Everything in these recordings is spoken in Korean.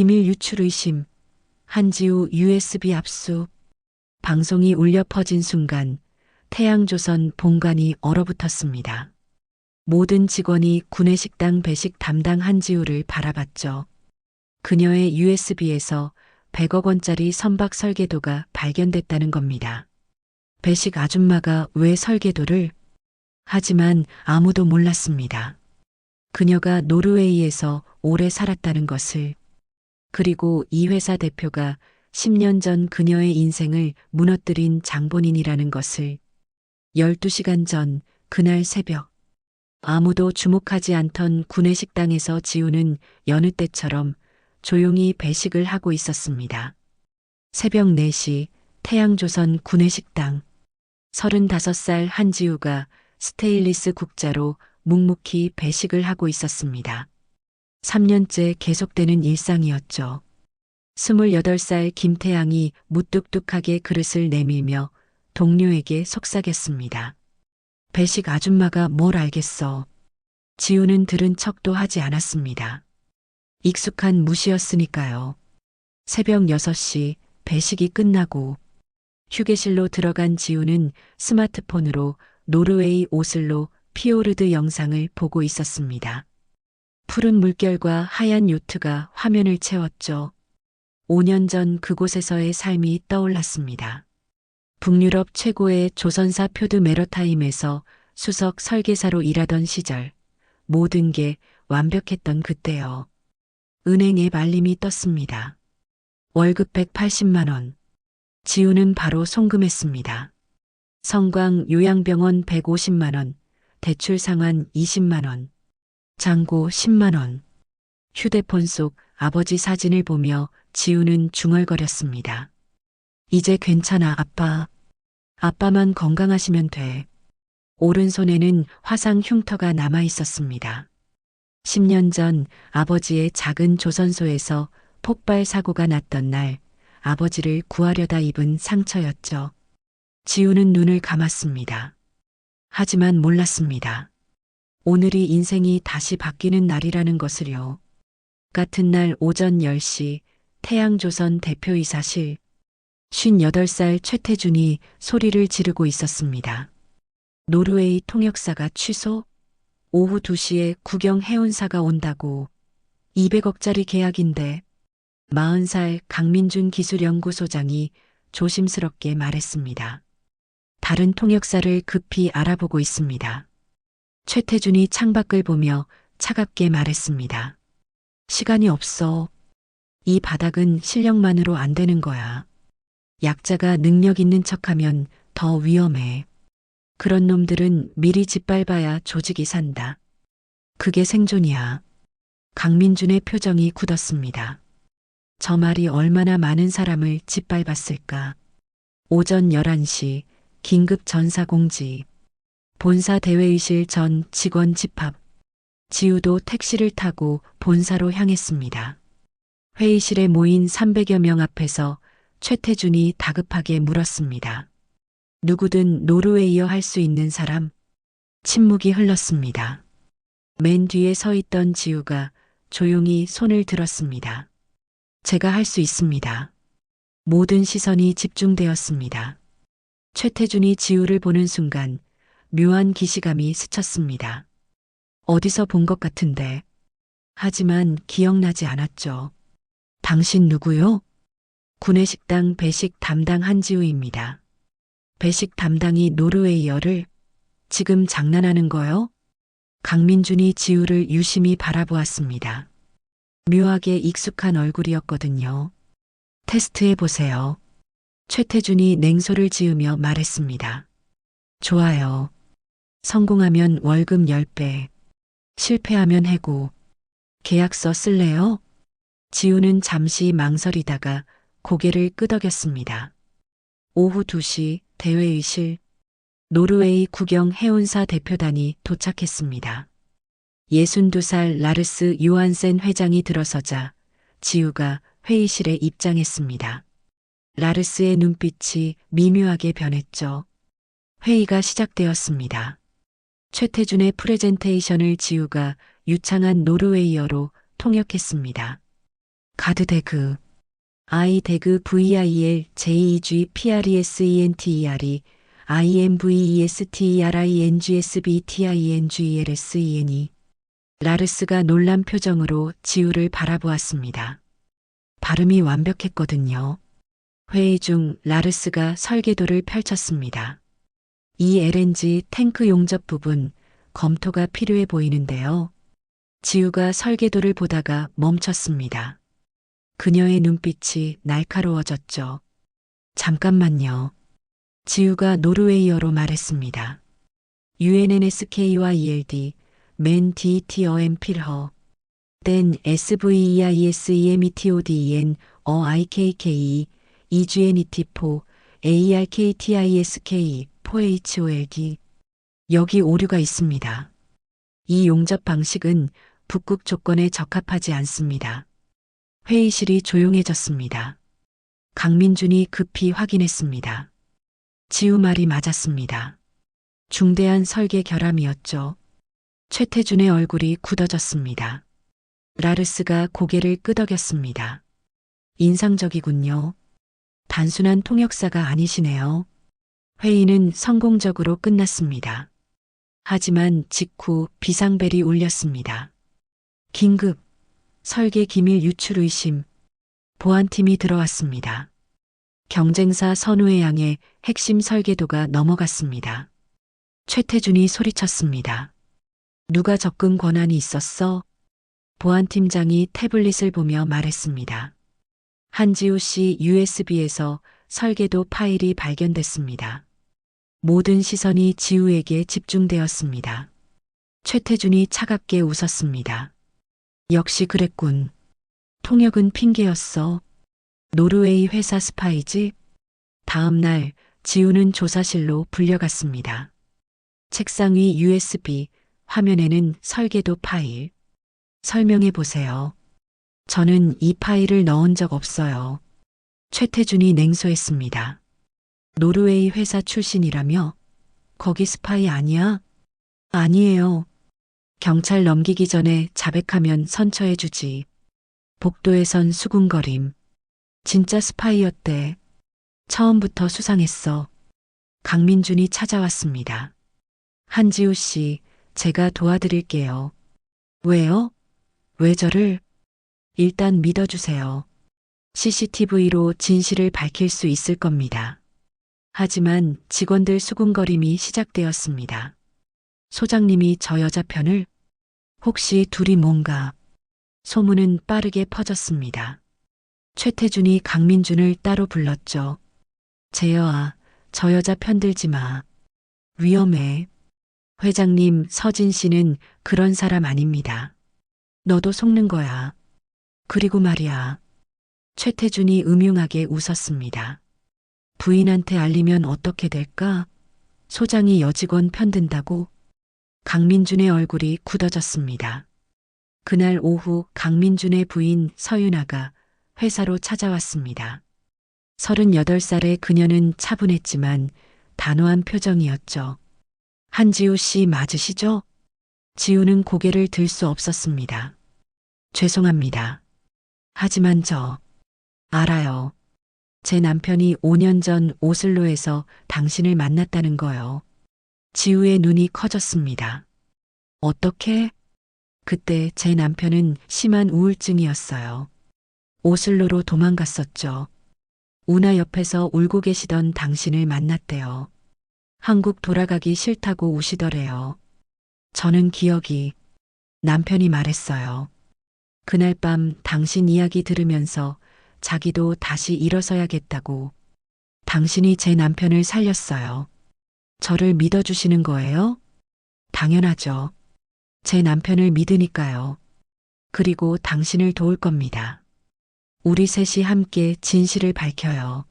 기밀 유출 의심. 한지우 USB 압수. 방송이 울려 퍼진 순간 태양조선 본관이 얼어붙었습니다. 모든 직원이 구내식당 배식 담당 한지우를 바라봤죠. 그녀의 USB에서 100억 원짜리 선박 설계도가 발견됐다는 겁니다. 배식 아줌마가 왜 설계도를? 하지만 아무도 몰랐습니다. 그녀가 노르웨이에서 오래 살았다는 것을. 그리고 이 회사 대표가 10년 전 그녀의 인생을 무너뜨린 장본인이라는 것을. 12시간 전 그날 새벽. 아무도 주목하지 않던 구내식당에서 지우는 여느 때처럼 조용히 배식을 하고 있었습니다. 새벽 4시 태양조선 구내식당. 35살 한지우가 스테인리스 국자로 묵묵히 배식을 하고 있었습니다. 3년째 계속되는 일상이었죠. 28살 김태양이 무뚝뚝하게 그릇을 내밀며 동료에게 속삭였습니다. 배식 아줌마가 뭘 알겠어. 지우는 들은 척도 하지 않았습니다. 익숙한 무시였으니까요. 새벽 6시 배식이 끝나고 휴게실로 들어간 지우는 스마트폰으로 노르웨이 오슬로 피오르드 영상을 보고 있었습니다. 푸른 물결과 하얀 요트가 화면을 채웠죠. 5년 전 그곳에서의 삶이 떠올랐습니다. 북유럽 최고의 조선사 표드 메러타임에서 수석 설계사로 일하던 시절 모든 게 완벽했던 그때요. 은행에 말림이 떴습니다. 월급 180만 원. 지우는 바로 송금했습니다. 성광 요양병원 150만 원, 대출 상환 20만 원, 잔고 10만 원. 휴대폰 속 아버지 사진을 보며 지우는 중얼거렸습니다. 이제 괜찮아, 아빠. 아빠만 건강하시면 돼. 오른손에는 화상 흉터가 남아 있었습니다. 10년 전 아버지의 작은 조선소에서 폭발 사고가 났던 날 아버지를 구하려다 입은 상처였죠. 지우는 눈을 감았습니다. 하지만 몰랐습니다. 오늘이 인생이 다시 바뀌는 날이라는 것을요. 같은 날 오전 10시 태양조선 대표이사실 58살 최태준이 소리를 지르고 있었습니다. 노르웨이 통역사가 취소? 오후 2시에 구경 해운사가 온다고 200억짜리 계약인데 40살 강민준 기술연구소장이 조심스럽게 말했습니다. 다른 통역사를 급히 알아보고 있습니다. 최태준이 창밖을 보며 차갑게 말했습니다. 시간이 없어. 이 바닥은 실력만으로 안 되는 거야. 약자가 능력 있는 척하면 더 위험해. 그런 놈들은 미리 짓밟아야 조직이 산다. 그게 생존이야. 강민준의 표정이 굳었습니다. 저 말이 얼마나 많은 사람을 짓밟았을까. 오전 11시 긴급 전사 공지. 본사 대회의실 전 직원 집합. 지우도 택시를 타고 본사로 향했습니다. 회의실에 모인 300여 명 앞에서 최태준이 다급하게 물었습니다. 누구든 노르웨이어 할 수 있는 사람? 침묵이 흘렀습니다. 맨 뒤에 서 있던 지우가 조용히 손을 들었습니다. 제가 할 수 있습니다. 모든 시선이 집중되었습니다. 최태준이 지우를 보는 순간 묘한 기시감이 스쳤습니다. 어디서 본 것 같은데. 하지만 기억나지 않았죠. 당신 누구요? 구내식당 배식 담당 한지우입니다. 배식 담당이 노르웨이어를 지금 장난하는 거요? 강민준이 지우를 유심히 바라보았습니다. 묘하게 익숙한 얼굴이었거든요. 테스트해 보세요. 최태준이 냉소를 지으며 말했습니다. 좋아요. 성공하면 월급 10배. 실패하면 해고. 계약서 쓸래요? 지우는 잠시 망설이다가 고개를 끄덕였습니다. 오후 2시 대회의실 노르웨이 국영 해운사 대표단이 도착했습니다. 62살 라르스 요한센 회장이 들어서자 지우가 회의실에 입장했습니다. 라르스의 눈빛이 미묘하게 변했죠. 회의가 시작되었습니다. 최태준의 프레젠테이션을 지우가 유창한 노르웨이어로 통역했습니다. 가드 대그 I 대그 VIL J2G PRESENTER이 IMVESTERINGSBTINGELSEN이 라르스가 놀란 표정으로 지우를 바라보았습니다. 발음이 완벽했거든요. 회의 중 라르스가 설계도를 펼쳤습니다. 이 LNG 탱크 용접 부분 검토가 필요해 보이는데요. 지우가 설계도를 보다가 멈췄습니다. 그녀의 눈빛이 날카로워졌죠. 잠깐만요. 지우가 노르웨이어로 말했습니다. UNNSK와 ELD, 맨 DTOM 필허, 땐 SVEISEMETODEN, 어 IKK, EGNET4, ARKTISK, 4HOLD. 여기 오류가 있습니다. 이 용접 방식은 북극 조건에 적합하지 않습니다. 회의실이 조용해졌습니다. 강민준이 급히 확인했습니다. 지우 말이 맞았습니다. 중대한 설계 결함이었죠. 최태준의 얼굴이 굳어졌습니다. 라르스가 고개를 끄덕였습니다. 인상적이군요. 단순한 통역사가 아니시네요. 회의는 성공적으로 끝났습니다. 하지만 직후 비상벨이 울렸습니다. 긴급 설계 기밀 유출 의심 보안팀이 들어왔습니다. 경쟁사 선우의 양의 핵심 설계도가 넘어갔습니다. 최태준이 소리쳤습니다. 누가 접근 권한이 있었어? 보안팀장이 태블릿을 보며 말했습니다. 한지우 씨 USB에서 설계도 파일이 발견됐습니다. 모든 시선이 지우에게 집중되었습니다. 최태준이 차갑게 웃었습니다. 역시 그랬군. 통역은 핑계였어. 노르웨이 회사 스파이지? 다음 날 지우는 조사실로 불려갔습니다. 책상 위 USB, 화면에는 설계도 파일. 설명해 보세요. 저는 이 파일을 넣은 적 없어요. 최태준이 냉소했습니다. 노르웨이 회사 출신이라며? 거기 스파이 아니야? 아니에요. 경찰 넘기기 전에 자백하면 선처해주지. 복도에선 수군거림. 진짜 스파이였대. 처음부터 수상했어. 강민준이 찾아왔습니다. 한지우 씨, 제가 도와드릴게요. 왜요? 왜 저를? 일단 믿어주세요. CCTV로 진실을 밝힐 수 있을 겁니다. 하지만 직원들 수군거림이 시작되었습니다. 소장님이 저 여자 편을? 혹시 둘이 뭔가? 소문은 빠르게 퍼졌습니다. 최태준이 강민준을 따로 불렀죠. 재여아, 저 여자 편들지 마. 위험해. 회장님 서진 씨는 그런 사람 아닙니다. 너도 속는 거야. 그리고 말이야. 최태준이 음흉하게 웃었습니다. 부인한테 알리면 어떻게 될까? 소장이 여직원 편든다고? 강민준의 얼굴이 굳어졌습니다. 그날 오후 강민준의 부인 서윤아가 회사로 찾아왔습니다. 38살의 그녀는 차분했지만 단호한 표정이었죠. 한지우 씨 맞으시죠? 지우는 고개를 들 수 없었습니다. 죄송합니다. 하지만 저 알아요. 제 남편이 5년 전 오슬로에서 당신을 만났다는 거요. 지우의 눈이 커졌습니다. 어떻게? 그때 제 남편은 심한 우울증이었어요. 오슬로로 도망갔었죠. 우나 옆에서 울고 계시던 당신을 만났대요. 한국 돌아가기 싫다고 우시더래요. 저는 기억이 남편이 말했어요. 그날 밤 당신 이야기 들으면서 자기도 다시 일어서야겠다고. 당신이 제 남편을 살렸어요. 저를 믿어주시는 거예요? 당연하죠. 제 남편을 믿으니까요. 그리고 당신을 도울 겁니다. 우리 셋이 함께 진실을 밝혀요.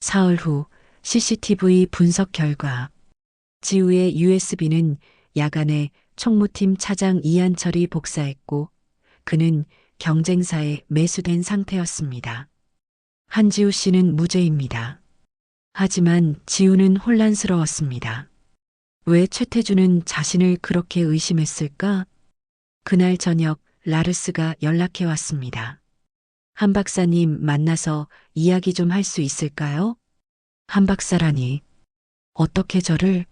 사흘 후 CCTV 분석 결과 지우의 USB는 야간에 총무팀 차장 이한철이 복사했고 그는 경쟁사에 매수된 상태였습니다. 한지우 씨는 무죄입니다. 하지만 지우는 혼란스러웠습니다. 왜 최태준은 자신을 그렇게 의심했을까? 그날 저녁 라르스가 연락해 왔습니다. 한 박사님 만나서 이야기 좀 할 수 있을까요? 한 박사라니. 어떻게 저를?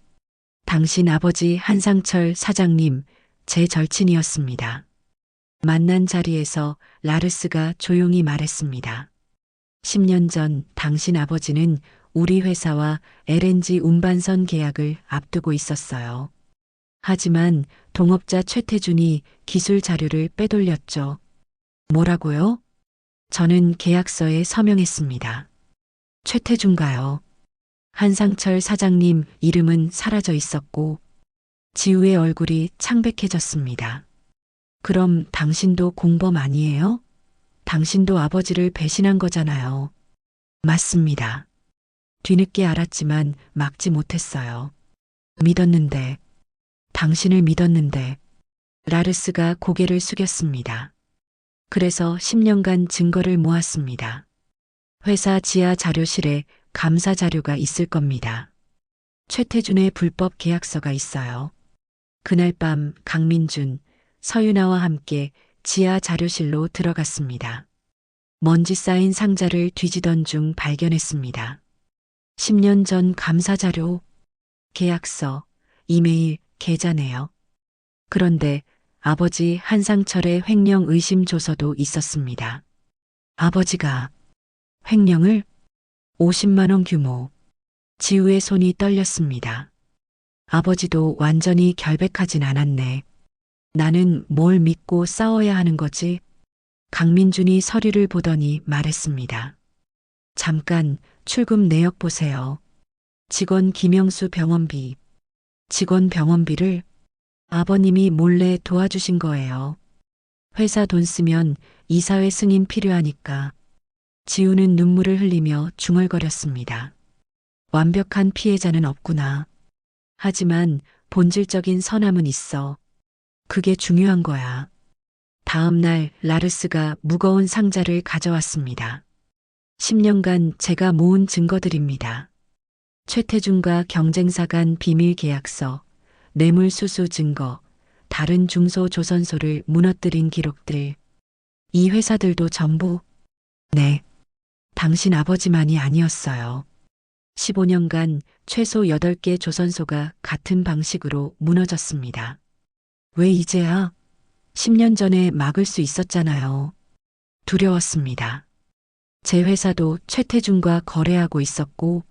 당신 아버지 한상철 사장님, 제 절친이었습니다. 만난 자리에서 라르스가 조용히 말했습니다. 10년 전 당신 아버지는 우리 회사와 LNG 운반선 계약을 앞두고 있었어요. 하지만 동업자 최태준이 기술 자료를 빼돌렸죠. 뭐라고요? 저는 계약서에 서명했습니다. 최태준가요? 한상철 사장님 이름은 사라져 있었고 지우의 얼굴이 창백해졌습니다. 그럼 당신도 공범 아니에요? 당신도 아버지를 배신한 거잖아요. 맞습니다. 뒤늦게 알았지만 막지 못했어요. 믿었는데, 당신을 믿었는데, 라르스가 고개를 숙였습니다. 그래서 10년간 증거를 모았습니다. 회사 지하 자료실에 감사 자료가 있을 겁니다. 최태준의 불법 계약서가 있어요. 그날 밤 강민준, 서윤아와 함께 지하 자료실로 들어갔습니다. 먼지 쌓인 상자를 뒤지던 중 발견했습니다. 10년 전 감사 자료, 계약서, 이메일, 계좌네요. 그런데 아버지 한상철의 횡령 의심 조서도 있었습니다. 아버지가 횡령을 50만 원 규모. 지우의 손이 떨렸습니다. 아버지도 완전히 결백하진 않았네. 나는 뭘 믿고 싸워야 하는 거지? 강민준이 서류를 보더니 말했습니다. 잠깐 출금 내역 보세요. 직원 김영수 병원비. 직원 병원비를 아버님이 몰래 도와주신 거예요. 회사 돈 쓰면 이사회 승인 필요하니까. 지우는 눈물을 흘리며 중얼거렸습니다. 완벽한 피해자는 없구나. 하지만 본질적인 선함은 있어. 그게 중요한 거야. 다음 날 라르스가 무거운 상자를 가져왔습니다. 10년간 제가 모은 증거들입니다. 최태준과 경쟁사 간 비밀 계약서, 뇌물 수수 증거, 다른 중소 조선소를 무너뜨린 기록들. 이 회사들도 전부, 네, 당신 아버지만이 아니었어요. 15년간 최소 8개 조선소가 같은 방식으로 무너졌습니다. 왜 이제야? 10년 전에 막을 수 있었잖아요. 두려웠습니다. 제 회사도 최태준과 거래하고 있었고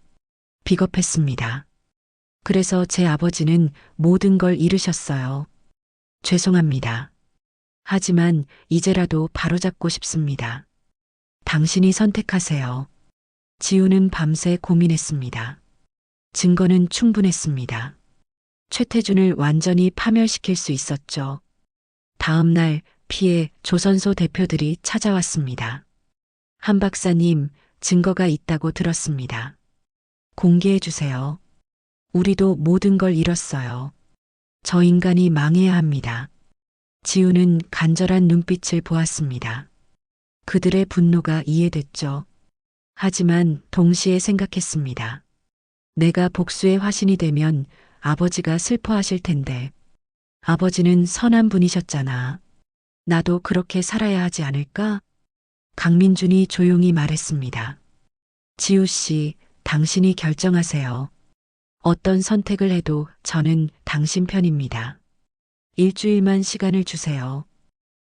비겁했습니다. 그래서 제 아버지는 모든 걸 잃으셨어요. 죄송합니다. 하지만 이제라도 바로잡고 싶습니다. 당신이 선택하세요. 지우는 밤새 고민했습니다. 증거는 충분했습니다. 최태준을 완전히 파멸시킬 수 있었죠. 다음 날 피해 조선소 대표들이 찾아왔습니다. 한 박사님, 증거가 있다고 들었습니다. 공개해 주세요. 우리도 모든 걸 잃었어요. 저 인간이 망해야 합니다. 지우는 간절한 눈빛을 보았습니다. 그들의 분노가 이해됐죠. 하지만 동시에 생각했습니다. 내가 복수의 화신이 되면 아버지가 슬퍼하실 텐데. 아버지는 선한 분이셨잖아. 나도 그렇게 살아야 하지 않을까? 강민준이 조용히 말했습니다. 지우 씨, 당신이 결정하세요. 어떤 선택을 해도 저는 당신 편입니다. 일주일만 시간을 주세요.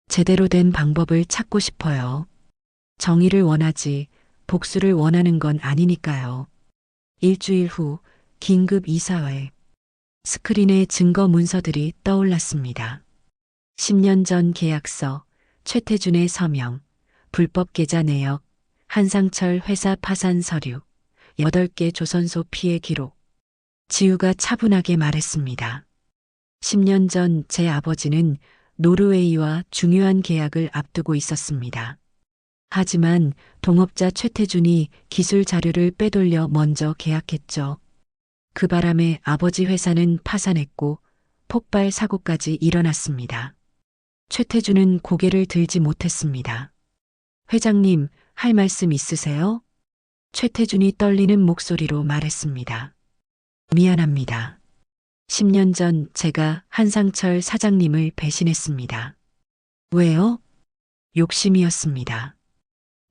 제대로 된 방법을 찾고 싶어요. 정의를 원하지 복수를 원하는 건 아니니까요. 일주일 후 긴급 이사회. 스크린에 증거 문서들이 떠올랐습니다. 10년 전 계약서, 최태준의 서명, 불법 계좌 내역, 한상철 회사 파산 서류, 8개 조선소 피해 기록. 지우가 차분하게 말했습니다. 10년 전 제 아버지는 노르웨이와 중요한 계약을 앞두고 있었습니다. 하지만 동업자 최태준이 기술 자료를 빼돌려 먼저 계약했죠. 그 바람에 아버지 회사는 파산했고 폭발 사고까지 일어났습니다. 최태준은 고개를 들지 못했습니다. 회장님, 할 말씀 있으세요? 최태준이 떨리는 목소리로 말했습니다. 미안합니다. 10년 전 제가 한상철 사장님을 배신했습니다. 왜요? 욕심이었습니다.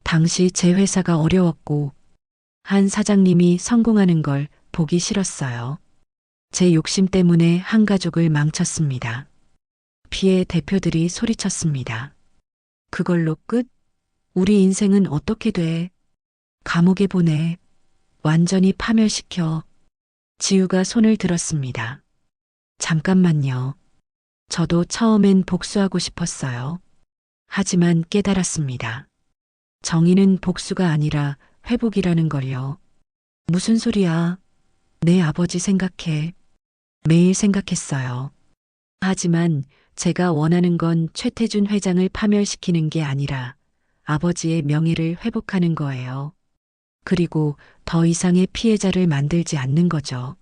당시 제 회사가 어려웠고 한 사장님이 성공하는 걸 보기 싫었어요. 제 욕심 때문에 한 가족을 망쳤습니다. 피해 대표들이 소리쳤습니다. 그걸로 끝? 우리 인생은 어떻게 돼? 감옥에 보내. 완전히 파멸시켜. 지우가 손을 들었습니다. 잠깐만요. 저도 처음엔 복수하고 싶었어요. 하지만 깨달았습니다. 정의는 복수가 아니라 회복이라는 걸요. 무슨 소리야? 내 아버지 생각해. 매일 생각했어요. 하지만 제가 원하는 건 최태준 회장을 파멸시키는 게 아니라 아버지의 명예를 회복하는 거예요. 그리고 더 이상의 피해자를 만들지 않는 거죠.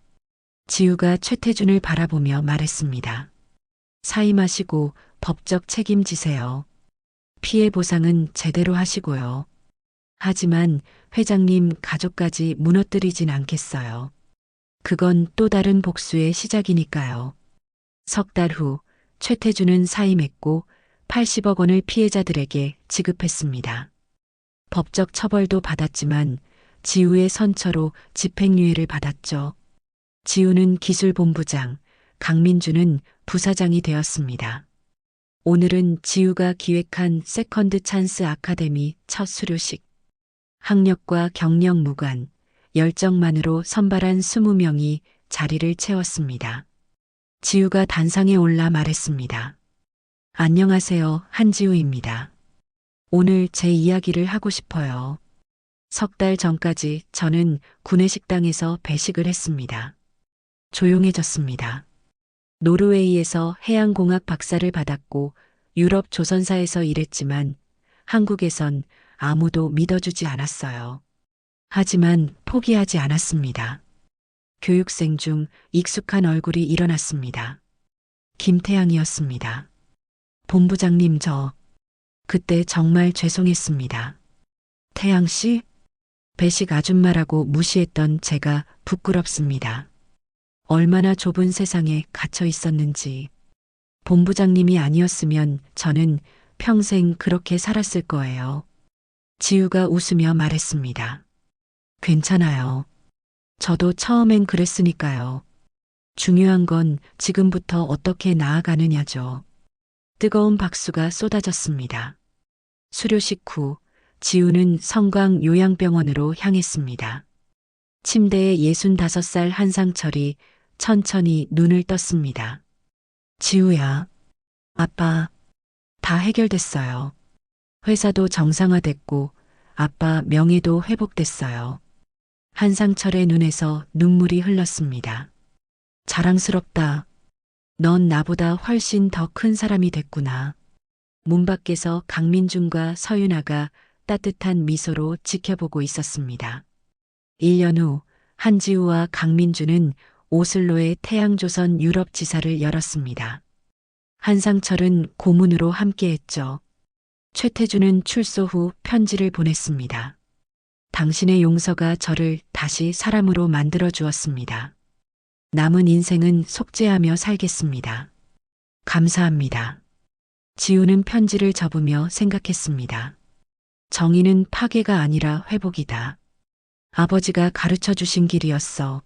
지우가 최태준을 바라보며 말했습니다. 사임하시고 법적 책임지세요. 피해 보상은 제대로 하시고요. 하지만 회장님 가족까지 무너뜨리진 않겠어요. 그건 또 다른 복수의 시작이니까요. 석 달 후 최태준은 사임했고 80억 원을 피해자들에게 지급했습니다. 법적 처벌도 받았지만 지우의 선처로 집행유예를 받았죠. 지우는 기술본부장, 강민주는 부사장이 되었습니다. 오늘은 지우가 기획한 세컨드 찬스 아카데미 첫 수료식. 학력과 경력 무관, 열정만으로 선발한 20명이 자리를 채웠습니다. 지우가 단상에 올라 말했습니다. 안녕하세요, 한지우입니다. 오늘 제 이야기를 하고 싶어요. 석 달 전까지 저는 구내식당에서 배식을 했습니다. 조용해졌습니다. 노르웨이에서 해양공학 박사를 받았고 유럽 조선사에서 일했지만 한국에선 아무도 믿어주지 않았어요. 하지만 포기하지 않았습니다. 교육생 중 익숙한 얼굴이 일어났습니다. 김태양이었습니다. 본부장님 저 그때 정말 죄송했습니다. 태양 씨? 배식 아줌마라고 무시했던 제가 부끄럽습니다. 얼마나 좁은 세상에 갇혀 있었는지. 본부장님이 아니었으면 저는 평생 그렇게 살았을 거예요. 지우가 웃으며 말했습니다. 괜찮아요. 저도 처음엔 그랬으니까요. 중요한 건 지금부터 어떻게 나아가느냐죠. 뜨거운 박수가 쏟아졌습니다. 수료식 후 지우는 성광 요양병원으로 향했습니다. 침대에 65살 한상철이 천천히 눈을 떴습니다. 지우야, 아빠, 다 해결됐어요. 회사도 정상화됐고 아빠 명예도 회복됐어요. 한상철의 눈에서 눈물이 흘렀습니다. 자랑스럽다. 넌 나보다 훨씬 더 큰 사람이 됐구나. 문 밖에서 강민준과 서윤아가 따뜻한 미소로 지켜보고 있었습니다. 1년 후 한지우와 강민주는 오슬로의 태양조선 유럽 지사를 열었습니다. 한상철은 고문으로 함께했죠. 최태준은 출소 후 편지를 보냈습니다. 당신의 용서가 저를 다시 사람으로 만들어 주었습니다. 남은 인생은 속죄하며 살겠습니다. 감사합니다. 지우는 편지를 접으며 생각했습니다. 정의는 파괴가 아니라 회복이다. 아버지가 가르쳐 주신 길이었어.